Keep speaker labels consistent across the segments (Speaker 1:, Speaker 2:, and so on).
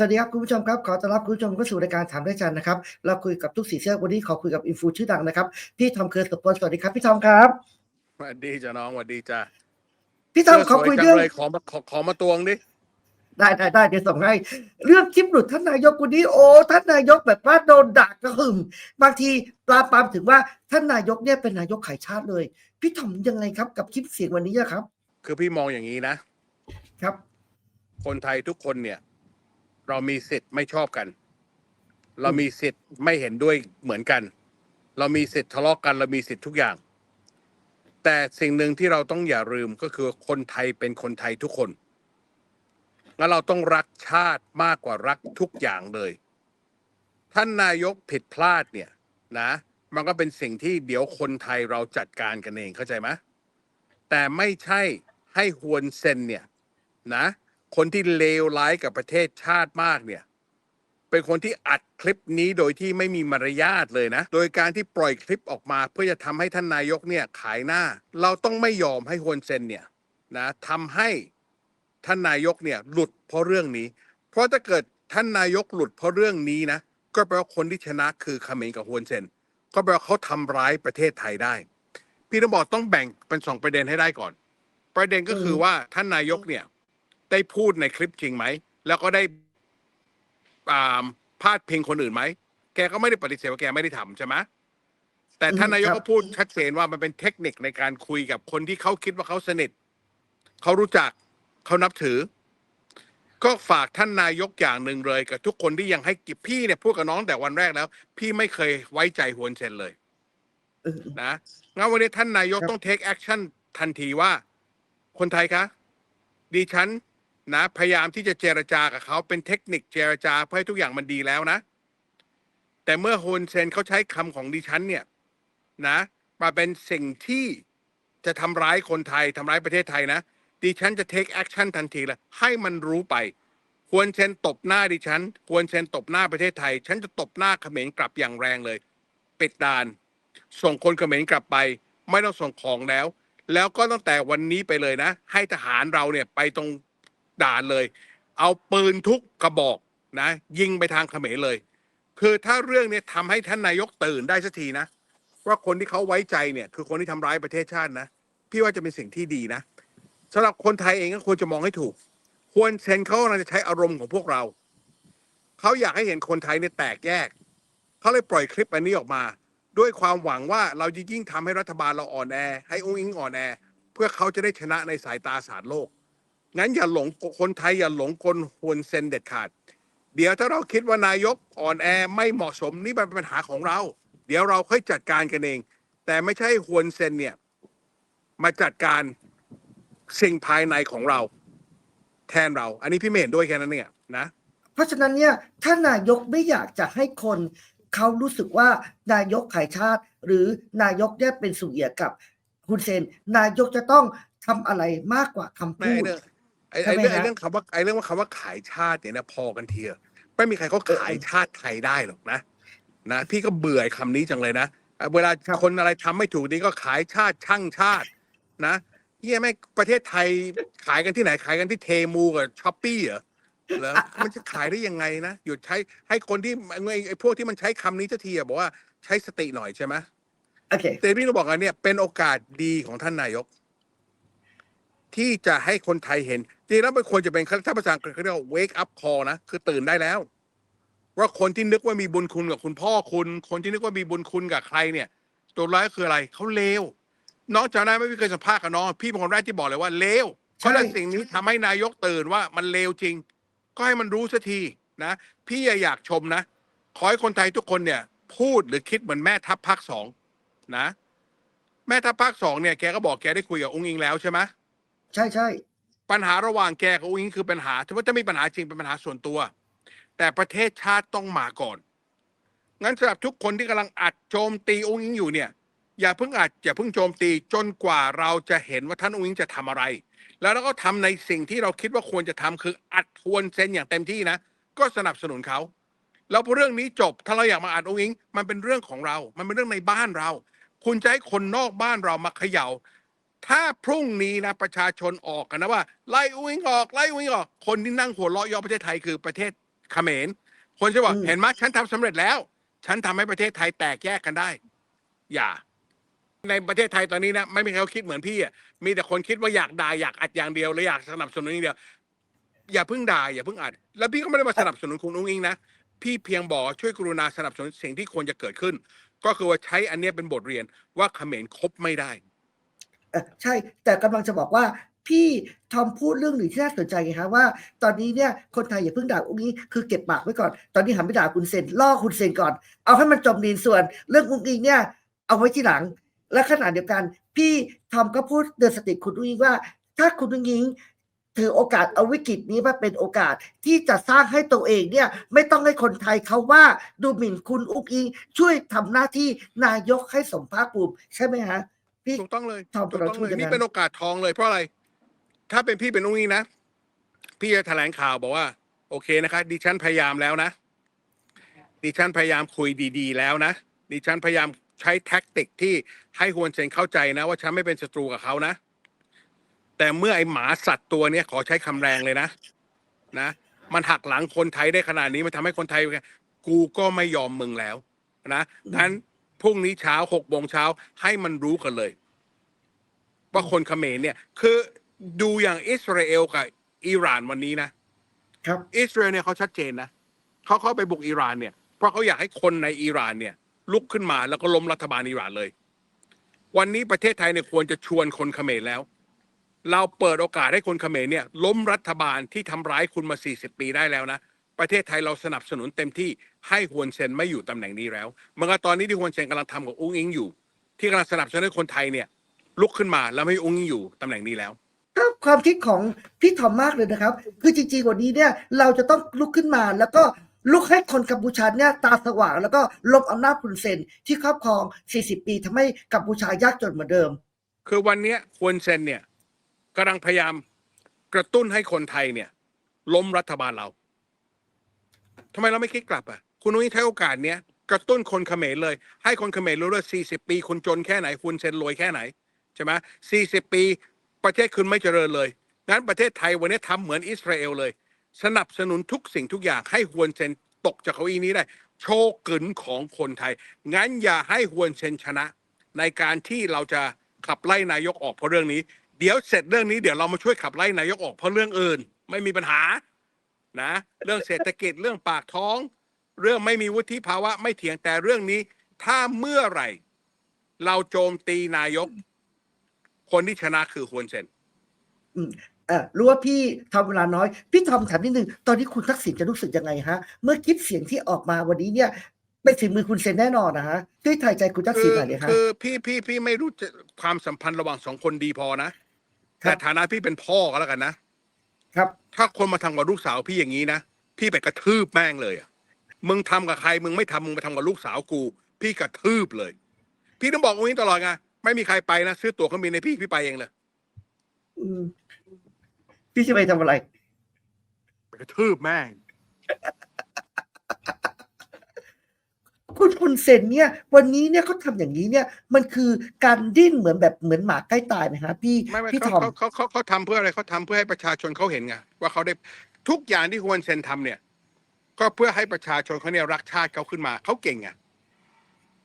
Speaker 1: สวัสดีครับคุณผู้ชมครับขอต้อนรับคุณผู้ชมเข้าสู่รายการถามได้จันนะครับเราคุยกับทุกสีเสื้อวันนี้ขอคุยกับอินฟูชื่อดังนะครับพี่ทอมเคิร์สกับพลสวัสดีครับพี่ทอมครับ
Speaker 2: สวัสดีจ้ะน้องสวัสดีจ้ะ
Speaker 1: พี่ทอมขอคุย
Speaker 2: สื้
Speaker 1: เรื่อง
Speaker 2: สวจัเลยขอมาขอขอมาตวงดิ
Speaker 1: ได้ได้ได้เดี๋ยวส่งให้เรื่องคลิปหลุดท่านนายกวันนี้โอ้ท่านนายกแบบว่าโดนด่ากระหึ่มบางทีปลาปามถึงว่าท่านนายกเนี่ยเป็นนายกขายชาติเลย พี่ทอมยังไงครับกับคลิปเสียงวันนี้อะครับ
Speaker 2: คือพี่มองอย่างนี้นะ
Speaker 1: ครับ
Speaker 2: คนไทยทุกคนเนี่ย เรามีสิทธิ์ไม่ชอบกัน เรามีสิทธิ์ไม่เห็นด้วยเหมือนกัน เรามีสิทธิ์ทะเลาะกัน เรามีสิทธิ์ทุกอย่าง แต่สิ่งหนึ่งที่เราต้องอย่าลืมก็คือคนไทยเป็นคนไทยทุกคนแล้วเราต้องรักชาติมากกว่ารักทุกอย่างเลย ท่านนายกผิดพลาดเนี่ยนะ มันก็เป็นสิ่งที่เดี๋ยวคนไทยเราจัดการกันเองเข้าใจไหมแต่ไม่ใช่ให้ฮวนเซนเนี่ยนะ คนที่เลวร้ายกับประเทศชาติมากเนี่ย เป็นคนที่อัดคลิปนี้โดยที่ไม่มีมารยาทเลยนะ โดยการที่ปล่อยคลิปออกมาเพื่อจะทำให้ท่านนายกเนี่ยขายหน้า เราต้องไม่ยอมให้ฮวนเซนเนี่ยนะทำให้ท่านนายกเนี่ยหลุดเพราะเรื่องนี้ เพราะถ้าเกิดท่านนายกหลุดเพราะเรื่องนี้นะ ก็แปลว่าคนที่ชนะคือเขมรกับฮวนเซน ก็แปลว่าเขาทำร้ายประเทศไทยได้ พี่ต้องบอกต้องแบ่งเป็นสองประเด็นให้ได้ก่อน ประเด็นก็คือว่าท่านนายกเนี่ย ได้พูดในคลิปจริงไหม แล้วก็ได้อ่าพาดพิงคนอื่นไหม แกก็ไม่ได้ปฏิเสธว่าแกไม่ได้ทำใช่ไหมแต่ท่านนายก
Speaker 1: ครับ
Speaker 2: ก็พูดชัดเจนว่ามันเป็นเทคนิคในการคุยกับคนที่เขาคิดว่าเขาสนิทเขารู้จักเขานับถือ ก็ฝากท่านนายกอย่างหนึ่งเลย กับทุกคนที่ยังให้กิบพี่เนี่ยพูดกับน้องแต่วันแรกแล้ว พี่ไม่เคยไว้ใจฮวนเซนเลย
Speaker 1: เออ
Speaker 2: นะงั้นวันนี้ท่านนายก
Speaker 1: ครับ
Speaker 2: ต้อง take action ทันทีว่า คนไทยคะดิฉัน นะพยายามที่จะเจรจากับเขาเป็นเทคนิคเจรจาเพื่อให้ทุกอย่างมันดีแล้วนะ แต่เมื่อฮนเซนเขาใช้คำของดิฉันเนี่ยนะ มาเป็นสิ่งที่จะทำร้ายคนไทยทำร้ายประเทศไทยนะ ดิฉันจะ take action ทันทีเลยให้มันรู้ไปฮวนเซนตบหน้าดิฉันฮวนเซนตบหน้าประเทศไทย ฉันจะตบหน้าเขมรกลับอย่างแรงเลย ปิดด่าน ส่งคนเขมรกลับไป ไม่ต้องส่งของแล้ว แล้วก็ตั้งแต่วันนี้ไปเลยนะ ให้ทหารเราเนี่ยไปตรง ด่านเลย เอาปืนทุกกระบอกนะ ยิงไปทางเขมรเลย คือถ้าเรื่องนี้ทำให้ท่านนายกตื่นได้สักทีนะว่าคนที่เขาไว้ใจเนี่ย คือคนที่ทำร้ายประเทศชาตินะพี่ว่าจะเป็นสิ่งที่ดีนะสำหรับคนไทยเองก็ควรจะมองให้ถูก ควรเซนเขากำลังจะใช้อารมณ์ของพวกเรา เขาอยากให้เห็นคนไทยเนี่ยแตกแยก เขาเลยปล่อยคลิปอันนี้ออกมา ด้วยความหวังว่าเราจะยิ่งทำให้รัฐบาลเราอ่อนแอ ให้องค์อิงอ่อนแอ เพื่อเขาจะได้ชนะในสายตาสารโลก งั้นอย่าหลงคนไทยอย่าหลงคนฮวนเซนเด็ดขาด เดี๋ยวถ้าเราคิดว่านายกอ่อนแอไม่เหมาะสมนี่มันเป็นปัญหาของเรา เดี๋ยวเราค่อยจัดการกันเอง แต่ไม่ใช่ฮวนเซนเนี่ย มาจัดการสิ่งภายในของเรา แทนเรา อันนี้พี่ไม่เห็นด้วยแค่นั้นเนี่ยนะ
Speaker 1: เพราะฉะนั้นเนี่ยถ้านายกไม่อยากจะให้คนเขารู้สึกว่านายกขายชาติ หรือนายกเนี่ยเป็นสุเหยียกับฮุนเซน นายกจะต้องทำอะไรมากกว่าคำ
Speaker 2: ไม่
Speaker 1: พูด
Speaker 2: ไอ้เรื่องไอ้
Speaker 1: ใช่
Speaker 2: ไอ้
Speaker 1: ไหม
Speaker 2: เรื่อง
Speaker 1: ฮะ
Speaker 2: ไอ้เรื่องคำว่าไอ้เรื่องว่าคำว่าขายชาติเนี่ยนะพอกันทีอะไม่มีใครเขาขายชาติไทยได้หรอกนะนะพี่ก็เบื่อไอ้คำนี้จังเลยนะอะเวลา
Speaker 1: ครับ
Speaker 2: คนอะไรทำไม่ถูกนี่ก็ขายชาติช่างชาติ นะเฮียแม่งประเทศไทยขายกันที่ไหนขายกันที่เทมูกับช้อปปี้เหรอเหรอมันจะขายได้ยังไงนะหยุดใช้ให้คนที่ไอ้ไอ้พวกที่มันใช้คำนี้สักทีอะบอกว่าใช้สติหน่อยใช่ไหม
Speaker 1: โอเค
Speaker 2: แต่พี่ต้องบอกกันเนี่ยเป็นโอกาสดีของท่านนายก ที่จะให้คนไทยเห็น จริงๆแล้วมันควรจะเป็นถ้าภาษาอังกฤษเขาเรียกว่า wake up call นะ คือตื่นได้แล้ว ว่าคนที่นึกว่ามีบุญคุณกับคุณพ่อคุณ คนที่นึกว่ามีบุญคุณกับใครเนี่ย ตัวร้ายคืออะไร เขาเลว น้องจำได้ไหมพี่เคยสัมภาษณ์กับน้อง พี่เป็นคนแรกที่บอกเลยว่าเลว
Speaker 1: ใช่
Speaker 2: เพราะฉะนั้นสิ่งนี้ทำให้นายกตื่นว่ามันเลวจริง ก็ให้มันรู้สักทีนะ พี่อยากชมนะ ขอให้คนไทยทุกคนเนี่ย พูดหรือคิดเหมือนแม่ทัพภาคสองนะ แม่ทัพภาคสองเนี่ยแกก็บอกแกได้คุยกับองค์อิงแล้วใช่ไหม
Speaker 1: ใช่ใช่
Speaker 2: ปัญหาระหว่างแกกับองค์อิงคือปัญหาถ้าว่าจะมีปัญหาจริงเป็นปัญหาส่วนตัว แต่ประเทศชาติต้องมาก่อน งั้นสำหรับทุกคนที่กำลังอัดโจมตีองค์อิงอยู่เนี่ย อย่าเพิ่งอัดอย่าเพิ่งโจมตีจนกว่าเราจะเห็นว่าท่านองค์อิงจะทำอะไร แล้วเราก็ทำในสิ่งที่เราคิดว่าควรจะทำคืออัดทวนเซนอย่างเต็มที่นะ ก็สนับสนุนเขาแล้วพอเรื่องนี้จบถ้าเราอยากมาอัดองค์อิง มันเป็นเรื่องของเรา มันเป็นเรื่องในบ้านเรา คุณจะให้คนนอกบ้านเรามาเขย่า ถ้าพรุ่งนี้นะประชาชนออกกันนะว่าไล่อุ้งอิงออกไล่อุ้งอิงออก คนที่นั่งหัวเราะเย่อประเทศไทยคือประเทศเขมรคนจะบอก
Speaker 1: อืม
Speaker 2: เห็นไหมฉันทำสำเร็จแล้ว ฉันทำให้ประเทศไทยแตกแยกกันได้ อย่า ในประเทศไทยตอนนี้นะไม่มีใครเขาคิดเหมือนพี่อะมีแต่คนคิดว่าอยากด่าอยากอัดอย่างเดียวหรืออยากสนับสนุนอย่างเดียว อย่าเพิ่งด่าอย่าเพิ่งอัด แล้วพี่ก็ไม่ได้มาสนับสนุนคุณอุ้งอิงนะพี่เพียงบอกช่วยกรุณาสนับสนุนสิ่งที่ควรจะเกิดขึ้น ก็คือว่าใช้อันเนี้ยเป็นบทเรียนว่าเขมรคบไม่ได้
Speaker 1: เออใช่ แต่กำลังจะบอกว่าพี่ทอมพูดเรื่องหนึ่งที่น่าสนใจไงคะว่าตอนนี้เนี่ยคนไทยอย่าเพิ่งด่าอุ้งอิงคือเก็บปากไว้ก่อน ตอนนี้หันไปด่าคุณเซนล่อคุณเซนก่อน เอาให้มันจมดินส่วน เรื่องอุ้งอิงเนี่ยเอาไว้ทีหลัง และขณะเดียวกัน พี่ทอมก็พูดเตือนสติคุณอุ้งอิงว่า ถ้าคุณอุ้งอิงถือโอกาสเอาวิกฤตนี้มาเป็นโอกาสที่จะสร้างให้ตัวเองเนี่ยไม่ต้องให้คนไทยเขาว่าดูหมิ่นคุณอุ้งอิงช่วยทำหน้าที่นายกให้สมภาคภูมิใช่ไหมฮะ พี่
Speaker 2: ถูกต้องเลย
Speaker 1: ทอม
Speaker 2: ถูกต้อง
Speaker 1: เราช่วย
Speaker 2: เลย
Speaker 1: กันนะ
Speaker 2: นี่เป็นโอกาสทองเลยเพราะอะไร ถ้าเป็นพี่เป็นอุ้งอิงนะพี่จะแถลงข่าวบอกว่า โอเคนะคะดิฉันพยายามแล้วนะ ดิฉันพยายามคุยดี ๆ แล้วนะดิฉันพยายามใช้แท็กติกที่ให้ฮวนเซนเข้าใจนะ ว่าฉันไม่เป็นศัตรูกับเขานะ แต่เมื่อไอหมาสัตว์ตัวเนี้ยขอใช้คำแรงเลยนะ นะ มันหักหลังคนไทยได้ขนาดนี้มันทำให้คนไทยกูก็ไม่ยอมมึงแล้วนะงั้น พรุ่งนี้เช้าหกโมงเช้าให้มันรู้กันเลย ว่าคนเขมรเนี่ย คือดูอย่างอิสราเอลกับอิหร่านวันนี้นะ
Speaker 1: ครับ
Speaker 2: อิสราเอลเนี่ยเขาชัดเจนนะเขาเข้าไปบุกอิหร่านเนี่ยเพราะเขาอยากให้คนในอิหร่านเนี่ย ลุกขึ้นมาแล้วก็ล้มรัฐบาลอิหร่านเลย วันนี้ประเทศไทยเนี่ยควรจะชวนคนเขมรแล้ว เราเปิดโอกาสให้คนเขมรเนี่ย ล้มรัฐบาลที่ทำร้ายคุณมา 40 ปีได้แล้วนะ ประเทศไทยเราสนับสนุนเต็มที่ให้ฮวนเซนไม่อยู่ตำแหน่งนี้แล้วเหมื่อนกับตอนนี้ที่ฮวนเซนกำลังทำกับอุ้งอิงอยู่ ที่กำลังสนับสนุนให้คนไทยเนี่ยลุกขึ้นมาแล้วไม่ให้อุ้งอิงอยู่ตำแหน่งนี้แล้ว
Speaker 1: ก็ความคิดของพี่ทอมมากเลยนะครับ คือจริงๆวันนี้เนี่ยเราจะต้องลุกขึ้นมาแล้วก็ลุกให้คนกัมพูชาเนี่ยตาสว่าง แล้วก็ลบอำนาจคุณเซนที่ครอบครอง 40 ปีทำให้กัมพูชายากจนเหมือนเดิม
Speaker 2: คือวันเนี้ยฮวนเซนเนี่ยกำลังพยายามกระตุ้นให้คนไทยเนี่ยล้มรัฐบาลเรา ทำไมเราไม่คิดกลับอะ คุณนุ้ยใช้โอกาสเนี้ยกระตุ้นคนเขมรเลย ให้คนเขมรรู้ว่า 40 ปี คุณจนแค่ไหน คุณเซนรวยแค่ไหน ใช่ไหม40 ปีประเทศคุณไม่เจริญเลย งั้นประเทศไทยวันนี้ทำเหมือนอิสราเอลเลย สนับสนุนทุกสิ่งทุกอย่างให้ฮวนเซนตกจากเก้าอี้นี้ได้ โชว์กึนของคนไทย งั้นอย่าให้ฮวนเซนชนะ ในการที่เราจะขับไล่นายกออกเพราะเรื่องนี้ เดี๋ยวเสร็จเรื่องนี้เดี๋ยวเรามาช่วยขับไล่นายกออกเพราะเรื่องอื่น ไม่มีปัญหา นะเรื่องเศรษฐกิจเรื่องปากท้อง เรื่องไม่มีวุฒิภาวะไม่เถียงแต่เรื่องนี้ ถ้าเมื่อไหร่ เราโจมตีนายก คนที่ชนะคือฮวนเซน
Speaker 1: เออรู้ว่าพี่ทำเวลาน้อย พี่ทอมถามนิดนึง ตอนนี้คุณทักษิณจะรู้สึกยังไงฮะ เมื่อคลิปเสียงที่ออกมาวันนี้เนี่ยเป็นฝีมือคุณเซนแน่นอนนะฮะช่วยถ่ายใจคุณทัก
Speaker 2: คื
Speaker 1: ษิณ
Speaker 2: อ
Speaker 1: หน่อยเลยฮะ
Speaker 2: คือพี่พี่พี่ไม่รู้จะความสัมพันธ์ระหว่างสองคนดีพอนะ
Speaker 1: ครั
Speaker 2: แต่
Speaker 1: บ
Speaker 2: ฐานะพี่เป็นพ่อก็แล้วกันนะ
Speaker 1: ครับ
Speaker 2: ถ้าคนมาทำกับลูกสาวพี่อย่างนี้นะพี่ไปกระทืบแม่งเลยอะมึงทำกับใครมึงไม่ทำมึงไปทำกับลูกสาวกู พี่กระทืบเลย พี่ต้องบอกอุ้งตลอดไงไม่มีใครไปนะซื้อตั๋วเครื่องบินในพี่พี่ไปเองเลย
Speaker 1: อืมพี่จะไปทำอะไร
Speaker 2: ไปกระทืบแม่ง
Speaker 1: คุณคุณเซนเนี่ย วันนี้เนี่ยเขาทำอย่างนี้เนี่ย มันคือการดิ้นเหมือนแบบเหมือนหมาใกล้ตายไหมฮะพี่
Speaker 2: ไม่ไม่
Speaker 1: พี่ท
Speaker 2: เขา
Speaker 1: อม
Speaker 2: เขาเขาเขาเขาทำเพื่ออะไรเขาทำเพื่อให้ประชาชนเขาเห็นไงว่าเขาได้ทุกอย่างที่ฮวนเซนทำเนี่ย ก็เพื่อให้ประชาชนเขาเนี่ยรักชาติเขาขึ้นมาเขาเก่งอะ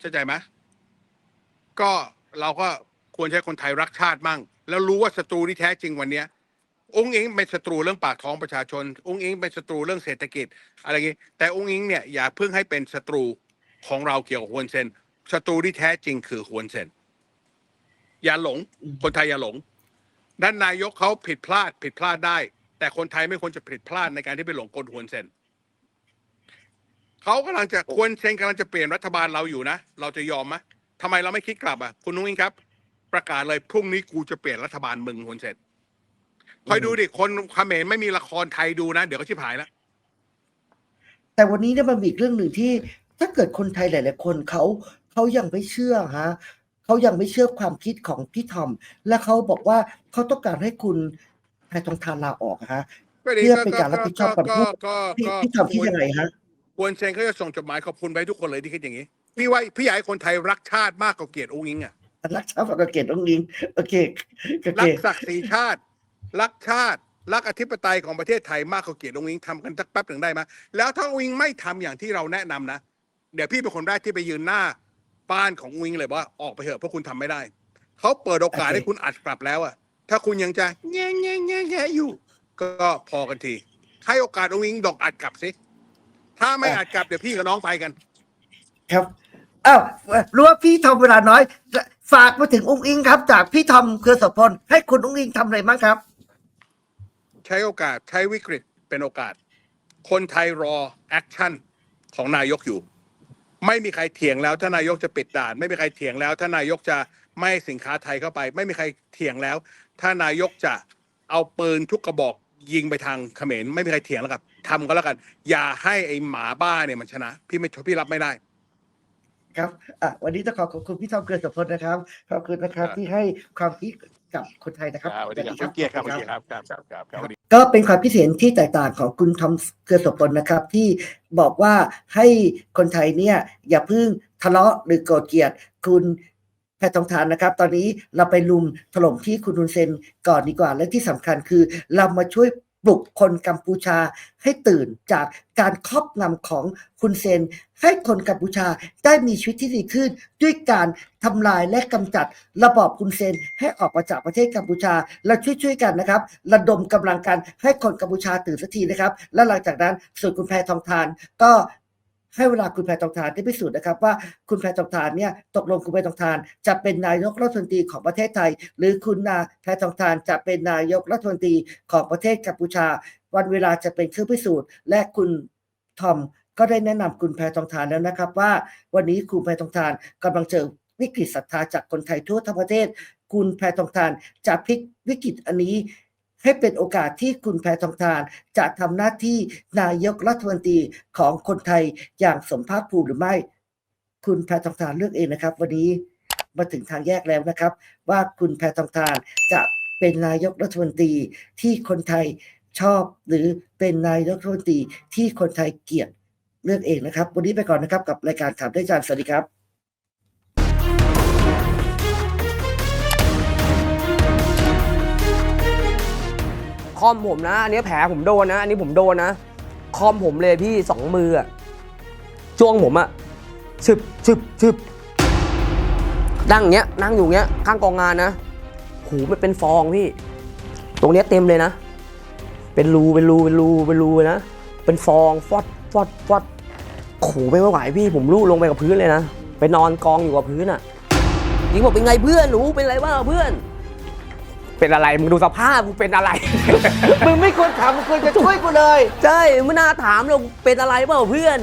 Speaker 2: เข้าใจไหมก็เราก็ควรใช้คนไทยรักชาติมั่ง แล้วรู้ว่าศัตรูที่แท้จริงวันเนี้ย องค์อิงเป็นศัตรูเรื่องปากท้องประชาชน องค์อิงเป็นศัตรูเรื่องเศรษฐกิจ อะไรอย่างงี้แต่องค์อิงเนี่ยอย่าเพิ่งให้เป็นศัตรู ของเราเกี่ยวกับฮวนเซนศัตรูที่แท้จริงคือฮวนเซนอย่าหลง คนไทยอย่าหลงด้านนายกเขาผิดพลาด ผิดพลาดได้ แต่คนไทยไม่ควรจะผิดพลาดในการที่ไปหลงกลฮวนเซนเขากำลังจะควรเซนกำลังจะเปลี่ยนรัฐบาลเราอยู่นะ เราจะยอมไหมทำไมเราไม่คิดกลับอะคุณนุ้งอิงครับ ประกาศเลยพรุ่งนี้กูจะเปลี่ยนรัฐบาลมึงฮวนเซนคอยดูดิคนเขมรไม่มีละครไทยดูนะ เดี๋ยวก็ชิบหายแล้ว
Speaker 1: แต่วันนี้เนี่ยมันมีอีกเรื่องหนึ่งที่ ถ้าเกิดคนไทยหลาย ๆ คนเขาเขายังไม่เชื่อฮะเขายังไม่เชื่อความคิดของพี่ทอม และเขาบอกว่าเขาต้องการให้คุณแพทองทานลาออกฮะ
Speaker 2: ก็ดี
Speaker 1: เพื่อเป็นการรับผิดชอบกับผู้
Speaker 2: ก็
Speaker 1: พี่
Speaker 2: ก็
Speaker 1: พี่ทอมคิดยังไงฮะ
Speaker 2: ควรเซนเขาจะส่งจดหมายขอบคุณไปให้ทุกคนเลยที่คิดอย่างนี้ พี่ว่าพี่อยากให้คนไทยรักชาติมากกว่าเกลียดองค์อิงอะ
Speaker 1: รักชาติปกเกตต้องยิงโอเคโอ
Speaker 2: รั
Speaker 1: เค
Speaker 2: กศักดิ์ศรีชาติ รักชาติรักอธิปไตยของประเทศไทยมากกว่าเกลียรติองค์อิงทำกันสักแป๊บหนึ่งได้ไหมแล้วถ้าองค์อิงไม่ทำอย่างที่เราแนะนำนะ เดี๋ยวพี่เป็นคนแรกที่ไปยืนหน้าบ้านขององค์อิงเลยว่าออกไปเถอะเพราะคุณทำไม่ได้ เขาเปิดโอกาส
Speaker 1: โอเค
Speaker 2: ให้คุณอัดกลับแล้วอะถ้าคุณยังจะแง่แง่แง่แง่อยู่ ก็พอกันทีให้โอกาสองค์อิงดอกอัดกลับสิถ้าไม่อัดกลับเดี๋ยวพี่กับน้องไปกัน
Speaker 1: ครับอ้าวรู้ว่าพี่ทอมเวลาน้อย ฝากมาถึงองค์อิงครับ จากพี่ทอมเครือโสพลให้คุณองค์อิงทำอะไรบ้างครับ
Speaker 2: ใช้โอกาสใช้วิกฤตเป็นโอกาส คนไทยรอแอคชั่นของนายกอยู่ ไม่มีใครเถียงแล้วถ้านายกจะปิดด่าน ไม่มีใครเถียงแล้วถ้านายกจะไม่ให้สินค้าไทยเข้าไป ไม่มีใครเถียงแล้วถ้านายกจะเอาปืนทุกกระบอกยิงไปทางเขมรไม่มีใครเถียงแล้วครับทำก็แล้วกัน อย่าให้ไอ้หมาบ้าเนี่ยมันชนะ พี่ไม่พี่รับไม่ได้
Speaker 1: ครับอะวันนี้ต้องขอขอบคุณพี่ทอมเครือโสพลนะครับ ขอบคุณนะครับ
Speaker 2: ครับ
Speaker 1: ที่ให้ความคิด กับคนไทยนะครับ
Speaker 2: สวัสดีครับเกียรติครับสวัสดีครับครับครับครับครับ
Speaker 1: ก็เป็นความคิดเห็นที่แตกต่างของคุณทอมเครือโสพลนะครับ ที่บอกว่าให้คนไทยเนี่ย อย่าเพิ่งทะเลาะหรือโกรธเกลียดคุณแพทองทานนะครับ ตอนนี้เราไปลุมถล่มที่คุณฮุนเซนก่อนดีกว่า และที่สำคัญคือเรามาช่วย ปลุกคนกัมพูชาให้ตื่นจากการครอบงำของคุณเซน ให้คนกัมพูชาได้มีชีวิตที่ดีขึ้น ด้วยการทำลายและกำจัดระบอบคุณเซน ให้ออกมาจากประเทศกัมพูชา และช่วยๆกันนะครับ ระดมกำลังกันให้คนกัมพูชาตื่นสักทีนะครับ และหลังจากนั้นส่วนคุณแพทองทานก็ ให้เวลาคุณแพทองทานได้พิสูจน์นะครับว่าคุณแพทองทานเนี่ยตกลงคุณแพทองทาน จะเป็นนายกรัฐมนตรีของประเทศไทย หรือคุณนาแพทองทานจะเป็นนายกรัฐมนตรีของประเทศกัมพูชา วันเวลาจะเป็นเครื่องพิสูจน์ และคุณทอมก็ได้แนะนำคุณแพทองทานแล้วนะครับว่า วันนี้คุณแพทองทานกำลังเจอวิกฤตศรัทธาจากคนไทยทั่วทั้งประเทศ คุณแพทองทานจะพลิกวิกฤตอันนี้ ให้เป็นโอกาสที่คุณแพทองทาน จะทำหน้าที่นายกรัฐมนตรีของคนไทยอย่างสมภาคภูมิหรือไม่ คุณแพทองทานเลือกเองนะครับ วันนี้มาถึงทางแยกแล้วนะครับ ว่าคุณแพทองทานจะเป็นนายกรัฐมนตรีที่คนไทยชอบ หรือเป็นนายกรัฐมนตรีที่คนไทยเกลียดเลือกเองนะครับ วันนี้ไปก่อนนะครับกับรายการถามได้จารย์สวัสดีครับ
Speaker 3: คอมผมนะ อันนี้แผลผมโดนนะ อันนี้ผมโดนนะ คอมผมเลยพี่สองมืออะจ้วงผมอะชึบชึบชึบนั่งเงี้ย นั่งอยู่เงี้ย ข้างกองงานนะ หูมันเป็นฟองพี่ ตรงเนี้ยเต็มเลยนะ เป็นรู เป็นรู เป็นรู เป็นรูเลยนะ เป็นฟอง ฟอด ฟอด ฟอดขู่ไม่ไหวพี่ ผมลู่ลงไปกับพื้นเลยนะ ไปนอนกองอยู่กับพื้นอะยิงบอกเป็นไงเพื่อนหนูเป็นไรบ้างเพื่อน เป็นอะไรมึงดูสภาพกูเป็นอะไร
Speaker 1: มึงไม่ควรถามมึงควรจะช่วยกูเลย
Speaker 3: ใช่ไม่น่าถามเราเป็นอะไรเปล่าเพื่อน